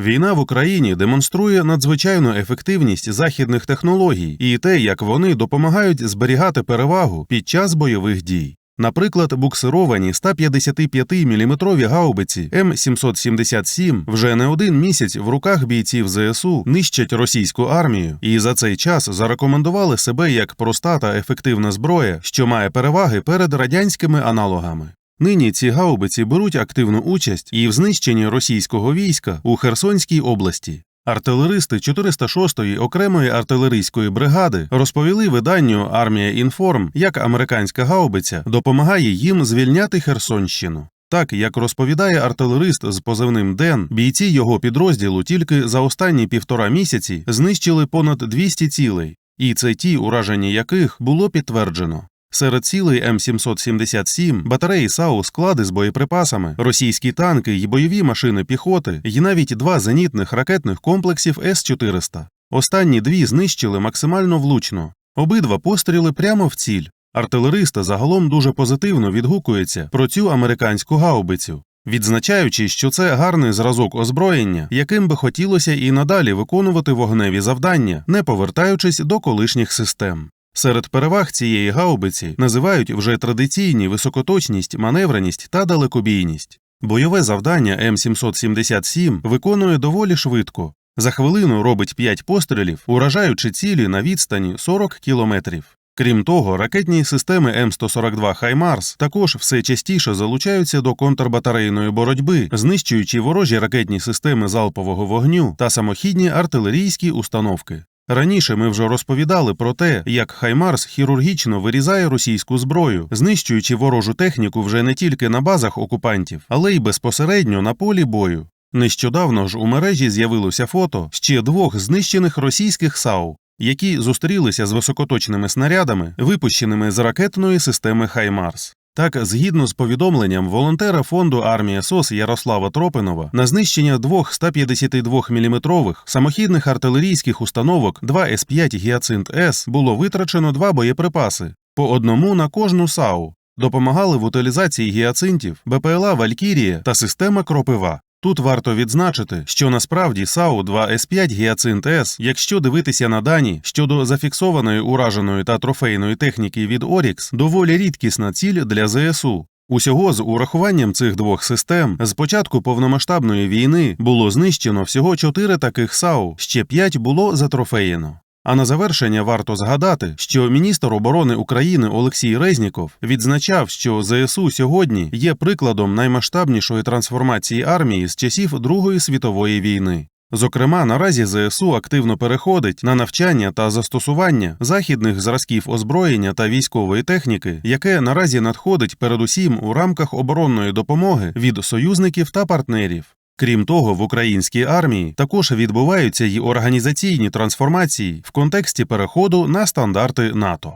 Війна в Україні демонструє надзвичайну ефективність західних технологій і те, як вони допомагають зберігати перевагу під час бойових дій. Наприклад, буксировані 155-мм гаубиці М777 вже не один місяць в руках бійців ЗСУ нищать російську армію, і за цей час зарекомендували себе як проста та ефективна зброя, що має переваги перед радянськими аналогами. Нині ці гаубиці беруть активну участь і в знищенні російського війська у Херсонській області. Артилеристи 406-ї окремої артилерійської бригади розповіли виданню Армія Інформ, як американська гаубиця допомагає їм звільняти Херсонщину. Так як розповідає артилерист з позивним Ден, бійці його підрозділу тільки за останні півтора місяці знищили понад 200 цілей, і це ті, ураження яких було підтверджено. Серед цілей М777, батареї САУ, склади з боєприпасами, російські танки й бойові машини піхоти, і навіть два зенітних ракетних комплексів С-400. Останні дві знищили максимально влучно. Обидва постріли прямо в ціль. Артилериста загалом дуже позитивно відгукується про цю американську гаубицю, відзначаючи, що це гарний зразок озброєння, яким би хотілося і надалі виконувати вогневі завдання, не повертаючись до колишніх систем. Серед переваг цієї гаубиці називають вже традиційні високоточність, маневреність та далекобійність. Бойове завдання М777 виконує доволі швидко. За хвилину робить 5 пострілів, уражаючи цілі на відстані 40 кілометрів. Крім того, ракетні системи М142 Хаймарс також все частіше залучаються до контрбатарейної боротьби, знищуючи ворожі ракетні системи залпового вогню та самохідні артилерійські установки. Раніше ми вже розповідали про те, як Хаймарс хірургічно вирізає російську зброю, знищуючи ворожу техніку вже не тільки на базах окупантів, але й безпосередньо на полі бою. Нещодавно ж у мережі з'явилося фото ще двох знищених російських САУ, які зустрілися з високоточними снарядами, випущеними з ракетної системи Хаймарс. Так, згідно з повідомленням волонтера фонду армія СОС Ярослава Тропинова, на знищення двох 152-мм самохідних артилерійських установок 2 С5 Гіацинт С було витрачено два боєприпаси по одному на кожну САУ. Допомагали в утилізації гіацинтів БПЛА Валькірія та система Кропива. Тут варто відзначити, що насправді САУ 2 С5 Гіацинт С, якщо дивитися на дані щодо зафіксованої ураженої та трофейної техніки від Орікс, доволі рідкісна ціль для ЗСУ. Усього з урахуванням цих двох систем з початку повномасштабної війни було знищено всього чотири таких САУ, ще п'ять було затрофеєно. А на завершення варто згадати, що міністр оборони України Олексій Резніков відзначав, що ЗСУ сьогодні є прикладом наймасштабнішої трансформації армії з часів Другої світової війни. Зокрема, наразі ЗСУ активно переходить на навчання та застосування західних зразків озброєння та військової техніки, яке наразі надходить передусім у рамках оборонної допомоги від союзників та партнерів. Крім того, в українській армії також відбуваються й організаційні трансформації в контексті переходу на стандарти НАТО.